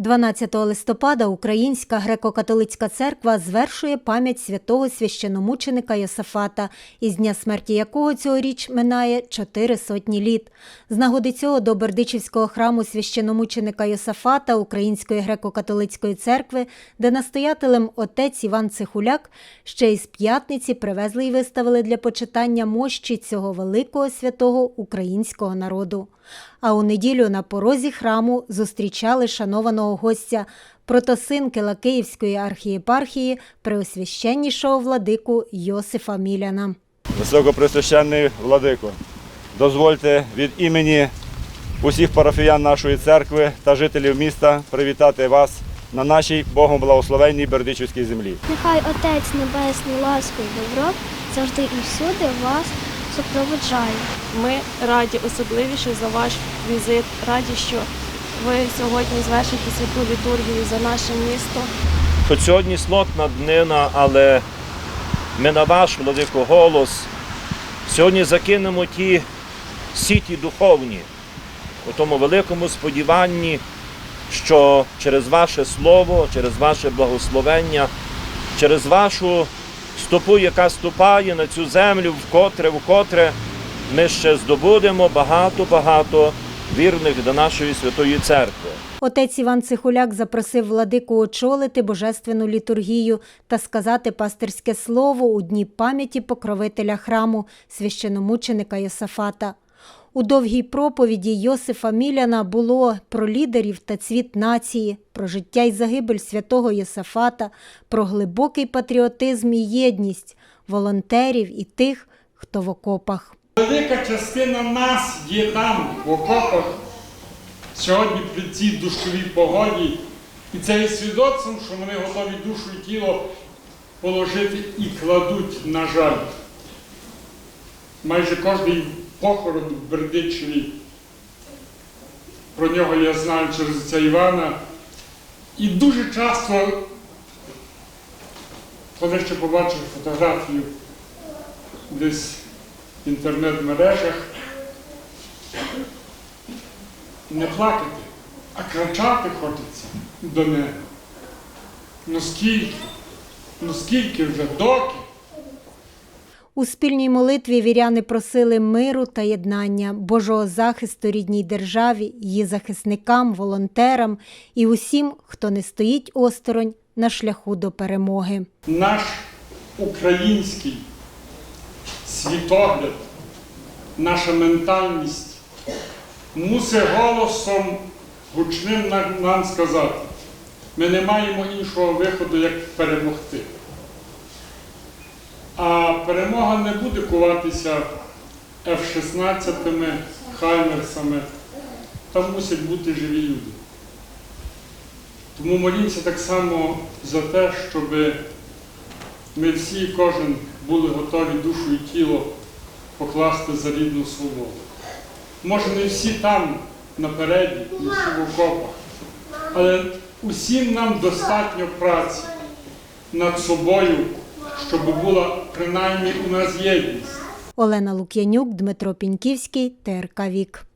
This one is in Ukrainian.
12 листопада Українська греко-католицька церква звершує пам'ять святого священомученика Йосафата, із дня смерті якого цьогоріч минає чотири сотні літ. З нагоди цього до Бердичівського храму священомученика Йосафата Української греко-католицької церкви, де настоятелем отець Іван Цихуляк, ще із п'ятниці привезли і виставили для почитання мощі цього великого святого українського народу. А у неділю на порозі храму зустрічали шанованого гостя протосинки Лакиївської архієпархії преосвященнішого владику Йосифа Міляна. Високопресвященний владико, дозвольте від імені усіх парафіян нашої церкви та жителів міста привітати вас на нашій Богом благословенній Бердичівській землі. Нехай Отець Небесний ласкою добро завжди і всюди вас супроводжає. Ми раді особливіше за ваш візит, раді, що ви сьогодні звершите святу літургію за наше місто. Хоч сьогодні слотна днина, але ми на ваш владико голос сьогодні закинемо ті сіті духовні у тому великому сподіванні, що через ваше слово, через ваше благословення, через вашу стопу, яка ступає на цю землю, вкотре, вкотре, ми ще здобудемо багато-багато вірних до нашої святої церкви. Отець Іван Цихуляк запросив владику очолити божественну літургію та сказати пастирське слово у дні пам'яті покровителя храму священомученика Йосафата. У довгій проповіді Йосифа Міляна було про лідерів та цвіт нації, про життя і загибель святого Йосафата, про глибокий патріотизм і єдність волонтерів і тих, хто в окопах. Велика частина нас є там, в окопах, сьогодні при цій душовій погоді. І це є свідоцтвом, що вони готові душу і тіло положити і кладуть, на жаль. Майже кожний похорон в Бердичеві, про нього я знаю через отця Івана. І дуже часто, коли ще побачив фотографію десь в інтернет-мережах, не плакати, а кричати хочеться до нього. Ну скільки? Ну скільки вже доки? У спільній молитві віряни просили миру та єднання, Божого захисту рідній державі, її захисникам, волонтерам і усім, хто не стоїть осторонь на шляху до перемоги. Наш український світогляд, наша ментальність мусить голосом гучним нам- сказати, ми не маємо іншого виходу, як перемогти. А перемога не буде куватися F-16, Хаймерсами. Там мусять бути живі люди. Тому молімося так само за те, щоб ми всі, кожен були готові душу і тіло покласти за рідну свободу. Може, не всі там напереді, в окопах, але усім нам достатньо праці над собою, щоб була принаймні у нас єдність. Олена Лук'янюк, Дмитро Піньківський, ТРК Вік.